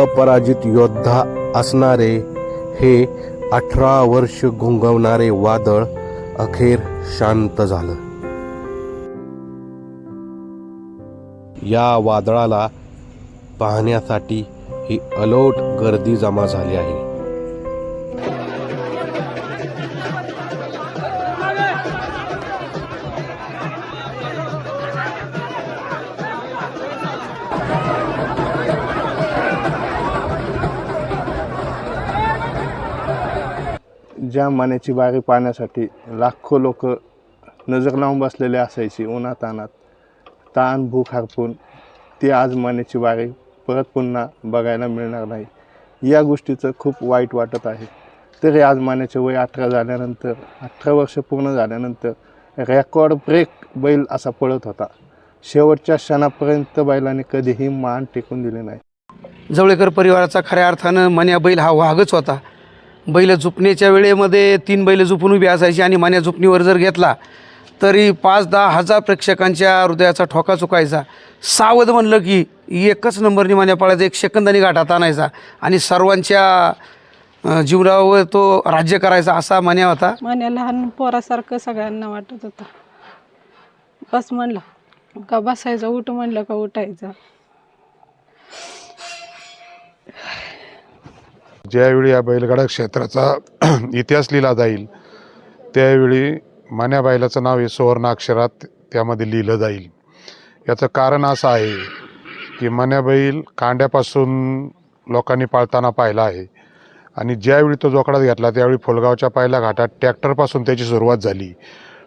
अपराजित योद्धा असणारे हे अठरा वर्ष घुंगवणारे वादळ अखेर शांत झालं. या वादळाला पाहण्यासाठी ही अलोट गर्दी जमा झाली आहे. ज्या मान्याची बारी पाहण्यासाठी लाखो लोक नजर लावून बसलेले असायची उन्हातानात. ताण भूक हरपून ती आज मान्याची बारी परत पुन्हा बघायला मिळणार नाही. या गोष्टीचं खूप वाईट वाटत आहे. तरी आज मान्याचे वय अठरा झाल्यानंतर अठरा वर्ष पूर्ण झाल्यानंतर रेकॉर्ड ब्रेक बैल असा पळत होता. शेवटच्या क्षणापर्यंत बैलाने कधीही मान टेकून दिले नाही. जवळेकर परिवाराचा खऱ्या अर्थानं मन्या बैल हा वाघच होता. बैल झुपण्याच्या वेळेमध्ये तीन बैल झुपून उभी असायची आणि मान्या झुपणीवर जर घेतला तरी पाच दहा हजार प्रेक्षकांच्या हृदयाचा ठोका चुकायचा. सावध म्हणलं की एकच नंबरनी मान्या पाळायचा एक सेकंदानी गाठात आणायचा आणि सर्वांच्या जीवनावर तो राज्य करायचा असा मान्या होता. मान्या लहान पोरासारखं सगळ्यांना वाटत होता. बस म्हणलं का बसायचं? उठ म्हणलं का उठायचं? ज्यावेळी या बैलगाडा क्षेत्राचा इतिहास लिहिला जाईल त्यावेळी मान्या बैलाचं नाव हे सुवर्ण अक्षरात त्यामध्ये लिहिलं जाईल. याचं कारण असं आहे की मान्या बैल कांड्यापासून लोकांनी पाळताना पाहिला आहे आणि ज्यावेळी तो जोकडात घेतला त्यावेळी फुलगावच्या पहिल्या घाटात ट्रॅक्टरपासून त्याची सुरुवात झाली.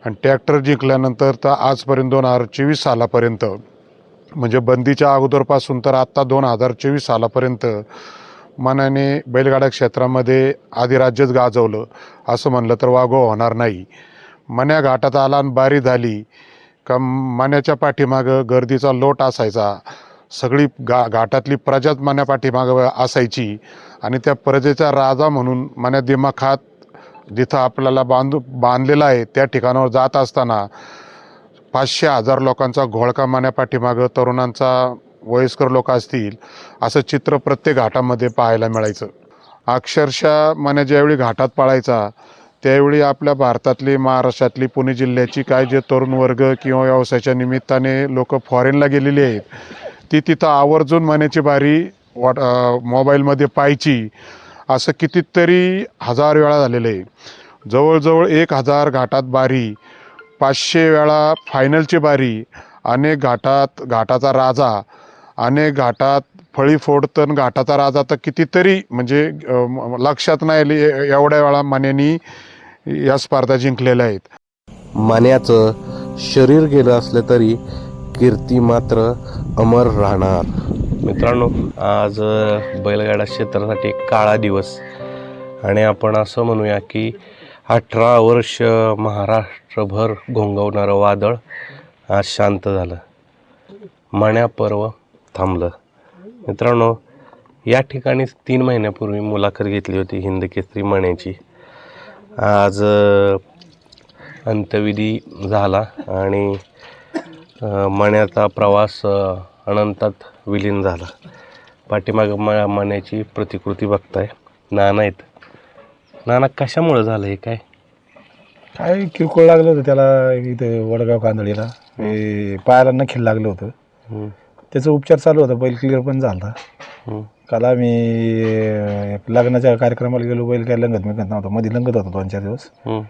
आणि ट्रॅक्टर जिंकल्यानंतर तर आजपर्यंत दोन हजार चोवीस सालापर्यंत म्हणजे बंदीच्या अगोदरपासून तर आत्ता दोन हजार चोवीस सालापर्यंत मानाने बैलगाडा क्षेत्रामध्ये आधी राज्यच गाजवलं असं म्हणलं तर वागो होणार नाही. मन्या घाटात आला आणि बारी झाली का मन्याच्या पाठीमागं गर्दीचा लोट असायचा. सगळी गा घाटातली प्रजाच मन्या पाठीमागं असायची आणि त्या प्रजेचा राजा म्हणून मन्या दिमाखात जिथं आपल्याला बांधू बांधलेला आहे त्या ठिकाणावर जात असताना पाचशे हजार लोकांचा घोळका मान्या पाठीमागं तरुणांचा वयस्कर लोक असतील असं चित्र प्रत्येक घाटामध्ये पाहायला मिळायचं. अक्षरशः मने ज्यावेळी घाटात पाळायचा त्यावेळी आपल्या भारतातली महाराष्ट्रातली पुणे जिल्ह्याची काय जे तरुण वर्ग किंवा व्यवसायाच्या निमित्ताने लोक फॉरेनला गेलेली आहेत ती तिथं आवर्जून मण्याची बारी वॉट मोबाईलमध्ये पाहायची असं कितीतरी हजार वेळा झालेलं आहे. जवळजवळ एक हजार घाटात बारी पाचशे वेळा फायनलची बारी अनेक घाटात घाटाचा राजा अनेक घाटात फळी फोडतन घाटाचा राजा तर कितीतरी म्हणजे लक्षात नाही एवढ्या वेळा मान्यांनी या स्पर्धा जिंकलेल्या आहेत. मान्याचं शरीर गेलं असलं तरी कीर्ती मात्र अमर राहणार. मित्रांनो आज बैलगाडा क्षेत्रासाठी एक काळा दिवस. आणि आपण असं म्हणूया की अठरा वर्ष महाराष्ट्रभर घोंगवणारं वादळ आज शांत झालं. मण्या पर्व थांबलं. मित्रांनो या ठिकाणीच तीन महिन्यापूर्वी मुलाखत घेतली होती हिंद केसरी मण्याची. आज अंत्यविधी झाला आणि मण्याचा प्रवास अनंतात विलीन झाला. पाठीमागं म मण्याची प्रतिकृती बघताय. नाना आहेत. नाना कशामुळं झालं हे काय? काय किरकोळ लागलं होतं त्याला इथे वडगाव कांदळीला. हे पायाला नखील लागलं होतं. त्याचा उपचार चालू होता बैल क्लिअर पण झाला. हम्म, काल आम्ही लग्नाच्या कार्यक्रमाला गेलो बैल काय लंगत मिळत नव्हता. मध्ये लंगत होता दोन चार दिवस. हम्म.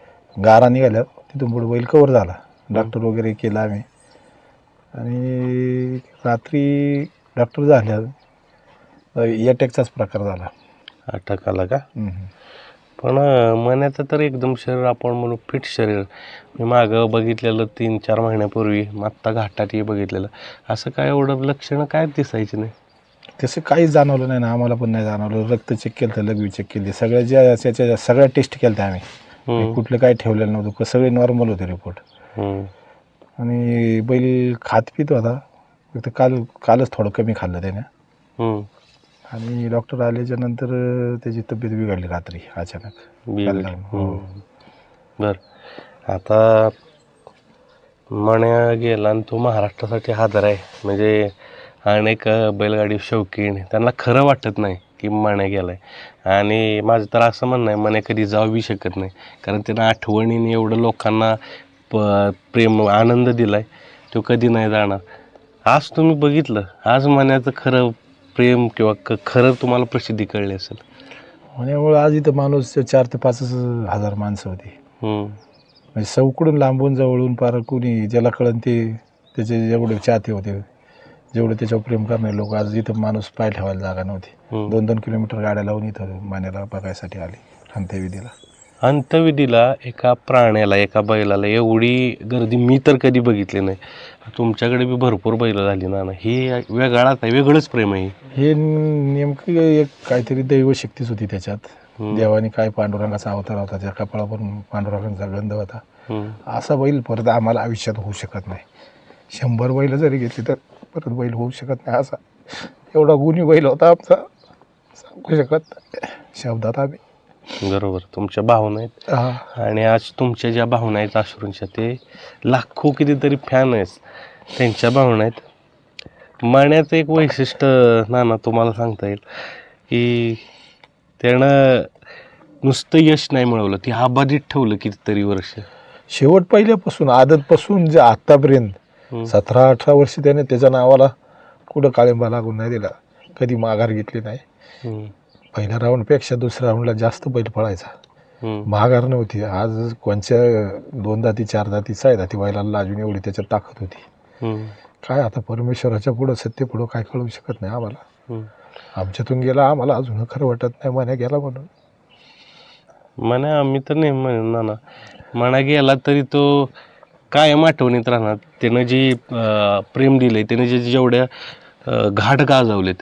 गारा निघाल्या तिथून पुढे बैल कवर झाला. डॉक्टर वगैरे केला आम्ही. आणि रात्री डॉक्टर झाल्या एटेकचाच प्रकार झाला. अटक आला का? हम्म. पण मण्याचं तर एकदम शरीर आपण म्हणू फिट शरीर. मी मागं बघितलेलं तीन चार महिन्यापूर्वी आत्ता घाटातही बघितलेलं. असं काय एवढं लक्षणं काय दिसायची नाही. तसं काहीच जाणवलं नाही ना आम्हाला पण नाही जाणवलं. रक्त चेक केलं तर लघवी चेक केली. सगळ्या ज्या त्याच्या सगळ्या टेस्ट केल्या आम्ही. हम्म, कुठलं काही ठेवलेलं नव्हतं क- सगळे नॉर्मल होते रिपोर्ट. आणि बैल खात पित होता. फक्त काल कालच थोडं कमी खाल्लं त्याने. आणि डॉक्टर आल्याच्यानंतर त्याची तब्येत बिघडली रात्री अचानक. काल- हो. बर. आता मण्या गेला आणि तो महाराष्ट्रासाठी हादर आहे. म्हणजे अनेक अ, बैलगाडी शौकीन त्यांना खरं वाटत नाही की मण्या गेलाय. आणि माझं तर असं म्हणणं आहे मण्या कधी जाऊ बी शकत नाही. कारण त्यानं आठवणीने एवढं लोकांना प प्रेम आनंद दिलाय तो कधी नाही जाणार. आज तुम्ही बघितलं आज मण्याचं खरं प्रेम किंवा क खरं तुम्हाला प्रसिद्धी कळली असेल. म्हणल्यामुळे आज इथं माणूस चार ते पाच हजार माणसं होती. हम्म, म्हणजे चौकडून लांबून जवळून पार कोणी ज्याला कळन ते त्याचे जेवढे चाहते होते. जेवढे त्याच्यावर प्रेम करणारे लोक आज इथं माणूस पाय ठेवायला जागा नव्हती. हम्म. दोन दोन किलोमीटर गाड्या लावून इथं मान्याला बघायसाठी आले अंत्यविधीला. अंत्यविधीला एका प्राण्याला एका बैलाला एवढी गर्दी मी तर कधी बघितली नाही. तुमच्याकडे बी भरपूर बैल झाली ना ही वेगळाच आहे वेगळंच प्रेम आहे. हे नेमकं एक काहीतरी दैव शक्तीच होती त्याच्यात. देवाने काय पांडुरंगाचा अवतार होता त्या कपाळावर पांडुरंगाचा गंध होता. असा बैल परत आम्हाला आयुष्यात होऊ शकत नाही. शंभर बैल जरी घेतली तर परत बैल होऊ शकत नाही. असा एवढा गुणी बैल होता आमचा. सांगू शकत. शब्दात आम्ही. बरोबर तुमच्या भावना आहेत. हा. आणि आज तुमच्या ज्या भावना आहेत अश्रूंच्या ते लाखो कितीतरी फॅन आहेत त्यांच्या भावना आहेत. माण्याचं एक वैशिष्ट्य नाना तुम्हाला सांगता येईल की त्यानं नुसतं यश नाही मिळवलं ती आबाधित ठेवलं कितीतरी वर्ष. शेवट पहिल्यापासून आदतपासून जे आत्तापर्यंत हम्म. सतरा अठरा वर्ष त्याने त्याच्या नावाला कुठं काळिंबा लागून नाही दिला. कधी माघार घेतली नाही. हम्म, पहिल्या राऊंडपेक्षा दुसऱ्या राऊंडला जास्त बैल पळायचा. महागार नव्हती आज कोणच्या दोन दाती चार दाती साय दाती बैलाला लाजून एवढी त्याच्यात ताकद होती. काय आता परमेश्वराच्या पुढं सत्य पुढं काय कळू शकत नाही आम्हाला. आमच्यातून गेला आम्हाला अजून खरं वाटत नाही मना गेला म्हणून. म्हणा आम्ही तर नाही म्हणून नाना. म्हणा गेला तरी तो कायम आठवणीत राहणार. त्यानं जी प्रेम दिलंय त्यानं जे जेवढ्या घाट गाजवलेत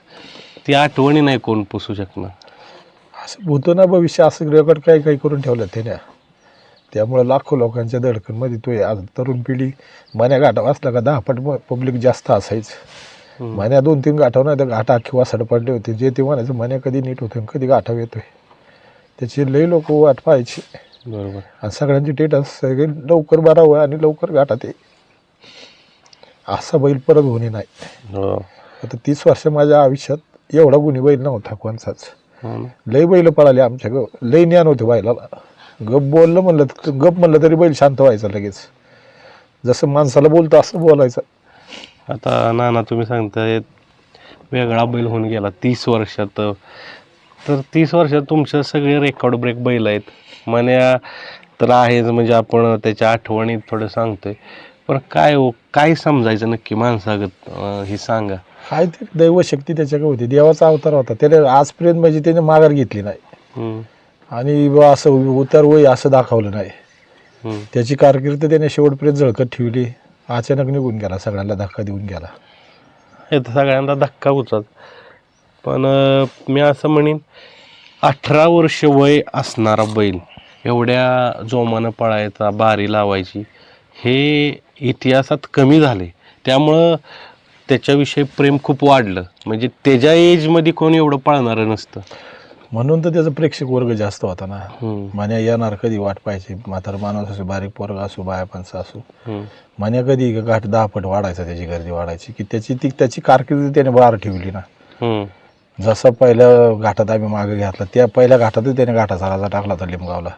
ती आठवणी नाही कोण पुसू शकणार. असं होतं ना भविष्य असं रेकॉर्ड काही काही करून ठेवलं त्याने त्यामुळे लाखो लोकांच्या धडकनमध्ये तो आहे. आज तरुण पिढी मन्या घाटा वाचला का दहा पट पब्लिक जास्त असायचं. मन्या दोन तीन गाठाव नाही तर घाटा अख्खी वासड पडले होते. जे ते म्हणायचं मन्या कधी नीट होतं कधी गाठाव येतोय. त्याची लई लोक वाट पाहायची. बरोबर. आणि सगळ्यांची टेटस सगळे लवकर बारावं आणि लवकर गाठात ये असा बैल परत होणे नाही. हो. आता तीस वर्ष माझ्या आयुष्यात एवढा गुन्हे बैल नव्हता कोणचाच ना. लय बैल पळाले आमच्या ग लय ज्ञान होते बैलाला गप बोललं म्हणलं गप म्हणलं तरी बैल शांत व्हायचा लगेच. जसं माणसाला बोलतं असं बोलायचं. आता नाना तुम्ही सांगताय वेगळा बैल होऊन गेला तीस वर्षात. तर तीस वर्षात तुमचे सगळे रेकॉर्ड ब्रेक बैल आहेत. मन्या तर आहेच म्हणजे आपण त्याच्या आठवणीत थोडं सांगतोय. पण काय हो काय समजायचं नक्की माणसागत अं, हे सांगा. काय ते दैवशक्ती त्याच्याकडे होती. देवाचा अवतार होता. त्याने आजपर्यंत म्हणजे त्याने माघार घेतली नाही. हम्म, आणि बुवा असं उतार वय असं दाखवलं नाही. हम्म. त्याची कारकीर्द त्याने शेवटपर्यंत झळकत ठेवली. अचानक निघून गेला सगळ्यांना धक्का देऊन गेला. हे तर सगळ्यांना धक्का होतात पण अं, मी असं म्हणेन अठरा वर्ष वय असणारा बैल एवढ्या जोमानं पळायचा बारी लावायची हे इतिहासात कमी झाले. त्यामुळं त्याच्याविषयी प्रेम खूप वाढलं. म्हणजे त्याच्या एजमध्ये कोण एवढं पळणारं नसतं. म्हणून तर त्याचा प्रेक्षक वर्ग जास्त होता ना. मान्या येणार कधी वाट पाहिजे म्हातारा माणूस असो बारीक पोरगा असो बाया पंच असो मान्या कधी घाट दहा पट वाढायचा त्याची गर्दी वाढायची. की त्याची ती त्याची कारकिर्दी त्याने बार ठेवली ना. जसा पहिल्या घाटात आम्ही मागे घातला त्या पहिल्या घाटातच त्याने घाटाचा राजा टाकला होता लिमगावला.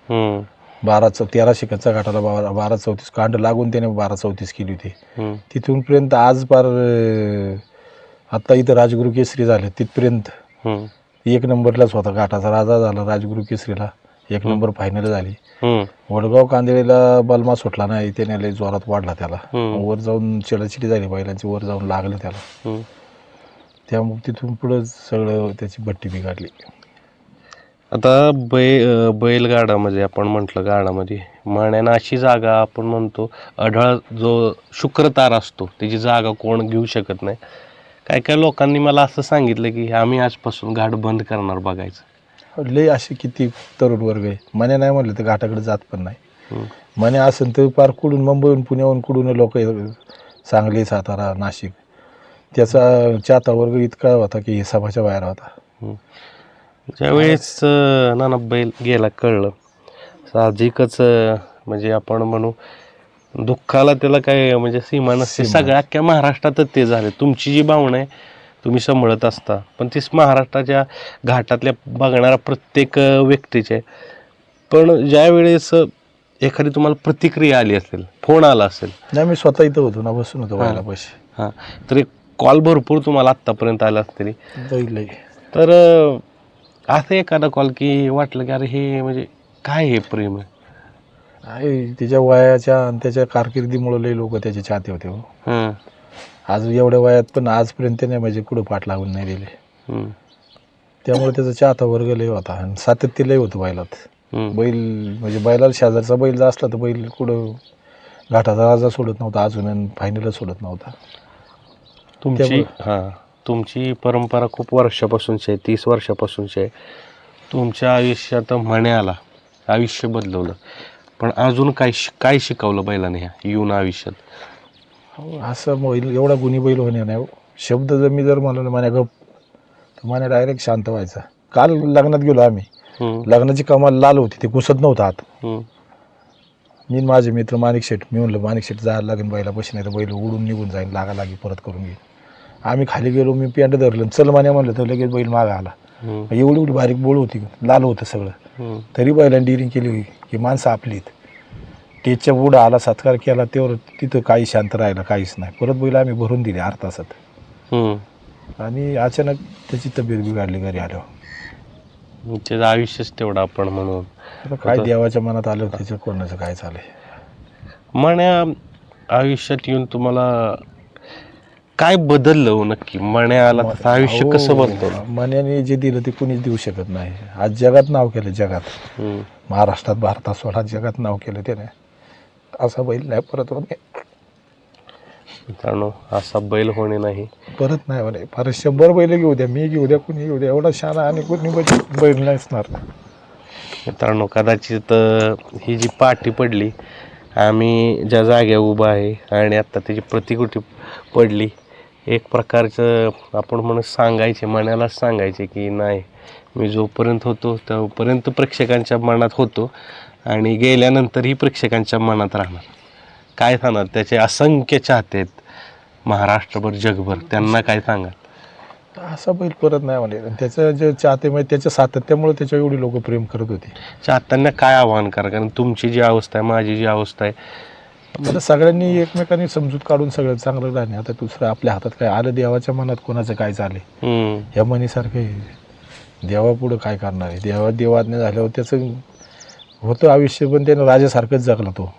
हम्म, बारा चौ तेरा शिकतचा घाटाला बारा बारा चौतीस कांड लागून त्याने बारा चौतीस केली होती. तिथूनपर्यंत आज पार आत्ता इथं राजगुरू केसरी झाले तिथपर्यंत एक नंबरलाच होता घाटाचा राजा झाला राजगुरू केसरीला एक नंबर फायनल झाली. वडगाव कांदेरीला बलमा सुटला नाही त्याने लय जोरात वाढला त्याला. वर जाऊन चिडाचिडी झाली बैलांची वर जाऊन लागलं त्याला. त्यामुळे तिथून पुढं सगळं त्याची भट्टी बिघडली. आता बै बैलगाडामध्ये आपण म्हटलं गाडामध्ये. माण्यानं अशी जागा आपण म्हणतो अढळ जो शुक्रतार असतो त्याची जागा कोण घेऊ शकत नाही. काय काय लोकांनी मला असं सांगितलं की आम्ही आजपासून घाट बंद करणार बघायचं. लय असे किती तरुण वर्ग आहे. मने नाही म्हणलं तर घाटाकडे जात पण नाही. हम्म. मने असेल तर पार कुडून मुंबईहून पुण्याहून कुडून लोक सांगली सातारा नाशिक त्याचा चाहता वर्ग इतका होता की हिसाबाच्या बाहेर होता. ज्यावेळेस नाना बैल गेला कळलं. साहजिकच म्हणजे आपण म्हणू दुःखाला त्याला काय म्हणजे सीमा नसते. सगळ्या अख्ख्या महाराष्ट्रातच ते झाले. तुमची जी भावना आहे तुम्ही सांभाळत असता. पण तीच महाराष्ट्राच्या घाटातल्या बघणाऱ्या प्रत्येक व्यक्तीचे पण ज्या वेळेस अ, एखादी तुम्हाला प्रतिक्रिया आली असेल फोन आला असेल. नाही मी स्वतः इथं होतो ना बसून होतो व्हायला पैसे. हां. तरी कॉल भरपूर तुम्हाला आत्तापर्यंत आला असतील. जाईल तर असं एखादा कॉल की वाटलं की अरे हे म्हणजे काय हे प्रेम आहे? त्याच्या वयाच्या आणि त्याच्या कारकिर्दीमुळे लई लोक त्याचे चाहते होते हो. हं, आज एवढ्या वयात पण आजपर्यंत नाही म्हणजे कुठं पाठ लागून नाही दिले. हं, त्यामुळे त्याचा चाहता वर्ग लय होता आणि सातत्य लय होतं बैलात. हं. बैल म्हणजे बैलाला शेजारचा बैल जर असला तर बैल कुठं घाटाचा राजा सोडत नव्हता अजून फायनलच सोडत नव्हता. तुमची त्यामुळं- हां. तुमची परंपरा खूप वर्षापासूनची आहे तीस वर्षापासूनची आहे. तुमच्या आयुष्यात म्हण्याला आयुष्य बदलवलं. पण अजून काय शि काय शिकवलं बैलाने ह्या येऊन आयुष्यात? हो, असं बैल एवढा गुन्ही बैल होणे नाही. शब्द जर मी जर म्हणलं मान्या गप तर मान्या डायरेक्ट शांत व्हायचा. काल लग्नात गेलो आम्ही. लग्नाची कमाल लाल होती ते घुसत नव्हतं आत. मी माझे मित्र माणिक शेठ मी म्हणलं माणिक शेठ जायला लागेल बैला पैसे नाही तर बैल उडून निघून जाईल लागा लागी परत करून घेईल आम्ही खाली गेलो मी पेंट धरलं चल मान्या म्हणलं तर लगेच बैल मागा आला. एवढी एवढी बारीक बोळ होती लाल होतं सगळं. तरी बैलांनी डिरिंग केली होई की माणसं आपलीत टेजच्या पुढं आला सत्कार केला तेव्हा तिथं काही शांत राहिलं काहीच नाही. परत बैल आम्ही भरून दिले अर्धा तासात. हं. आणि अचानक त्याची तब्येत बिघडली घरी आल्यावर त्याचं आयुष्यच तेवढं आपण म्हणून. काय देवाच्या मनात आलं त्याचं कोणाचं काय चालय मण्या आयुष्यात येऊन तुम्हाला काय बदललं हो नक्की? मण्या आला तसं आयुष्य कसं बदलतं मनाने जे दिलं ते कुणीच देऊ शकत नाही. आज जगात नाव केलं जगात. हं. महाराष्ट्रात भारतात सोडा जगात नाव केलं त्याने. असा बैल नाही परत होणे. मित्रांनो असा बैल होणे नाही. परत नाही म्हणे फार शंभर बैल घेऊ द्या मी घेऊ द्या कुणी घेऊ द्या एवढा शाना आणि कुणी बैल बैल नाही असणार. मित्रांनो कदाचित अ, ही जी पाठी पडली आम्ही ज्या जाग्या उभा आहे आणि आत्ता त्याची प्रतिकृती पडली एक प्रकारचं आपण म्हणून सांगायचे मनाला सांगायचे की नाही मी जोपर्यंत होतो तोपर्यंत प्रेक्षकांच्या मनात होतो आणि गेल्यानंतरही प्रेक्षकांच्या मनात राहणार. काय सांगणार त्याचे असंख्य चाहते आहेत महाराष्ट्रभर जगभर. त्यांना काय सांगा असा बैल परत नाही म्हणे. त्याचं जे चाहते म्हणजे त्याच्या सातत्यामुळे त्याच्या एवढी लोक प्रेम करत होती. चाहत्यांना काय आव्हान करा? कारण तुमची जी अवस्था आहे माझी जी अवस्था आहे आता सगळ्यांनी एकमेकांनी समजूत काढून सगळं चांगलं राहणे आता दुसरं आपल्या हातात काय आलं देवाच्या मनात कोणाचं काय चाले हम्म, ह्या म्हणीसारखं आहे. देवापुढं काय करणार आहे? देवा देवाज्ञ झाल्यावर त्याचं होतं आयुष्य पण त्यानं राजासारखंच जगला तो.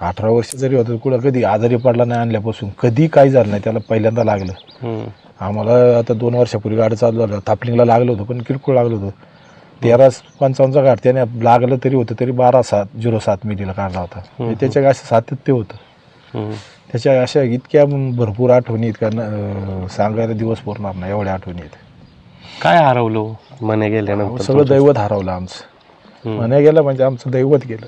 अठरा वर्ष जरी होतं कुठं कधी आजारी पडला नाही आणल्यापासून कधी काही झालं नाही त्याला पहिल्यांदा लागलं. आम्हाला आता दोन वर्षापूर्वी गाडी चालू झालं थापलिंगला लागलं होतं पण किरकोळ लागलं होतं. तेरा पंचावन्नचा गाठ त्याने लागलं तरी होतं तरी बारा सात झिरो सात मिलीला काढला होता. म्हणजे त्याच्या असं सातत्य होतं. त्याच्या अशा इतक्या भरपूर आठवणी अं, सांगायला दिवस पुरणार नाही एवढ्या आठवणी आहेत. काय हरवलं मने गेल्यानंतर सगळं दैवत हरवलं आमचं. म्हणे गेलं म्हणजे आमचं दैवत गेलं.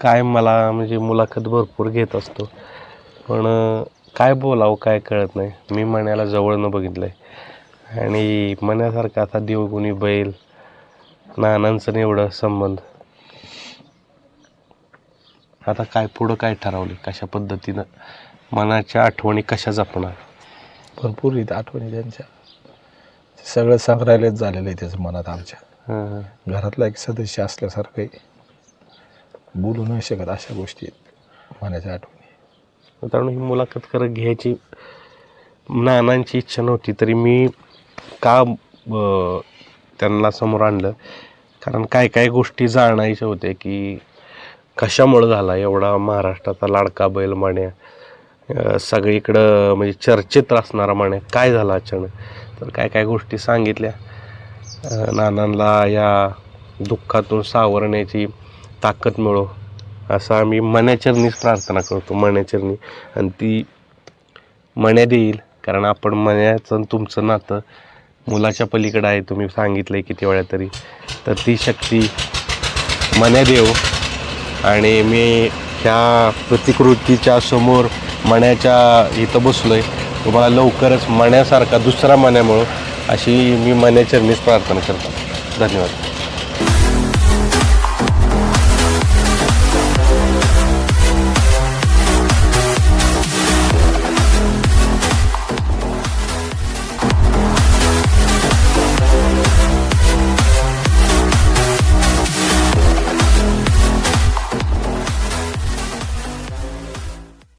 काय मला म्हणजे मुलाखत भरपूर घेत असतो. पण काय बोलावं काय कळत नाही. मी मण्याला जवळनं बघितलंय. आणि मण्यासारखा असा देवगुणी बैल नानांचं एवढं संबंध. आता काय पुढं काय ठरवले? कशा पद्धतीनं मनाच्या आठवणी कशा जपणार? भरपूर आहेत आठवणी त्यांच्या. सगळं संग्रहालयच झालेलं आहे त्याचं मनात आमच्या. घरातला एक सदस्य असल्यासारखं आहे. बोलू नाही शकत अशा गोष्टी आहेत मनाच्या आठवणी. मित्रांनो ही मुलाखत करत घ्यायची नानांची इच्छा नव्हती तरी मी का त्यांना समोर आणलं? कारण काय काय गोष्टी जाणायच्या होत्या की कशामुळं झाला एवढा महाराष्ट्राचा लाडका बैल माण्या सगळीकडं म्हणजे चर्चेत असणारा माण्या काय झाला अचानक? तर काय काय गोष्टी सांगितल्या? नानांना या दुःखातून सावरण्याची ताकद मिळो असं आम्ही मण्याचरणीच प्रार्थना करतो मण्याचरणी आणि ती मण्या देईल कारण आपण मण्याचं तुमचं नातं मुलाच्या पलीकडं आहे तुम्ही सांगितलं आहे किती वेळा तरी. तर ती शक्ती मण्या देव. आणि मी ह्या प्रतिकृतीच्या समोर मण्याच्या इथं बसलो आहे तुम्हाला लवकरच मण्यासारखा दुसरा मण्यामुळं अशी मी मण्याचरणीच प्रार्थना करतो. धन्यवाद.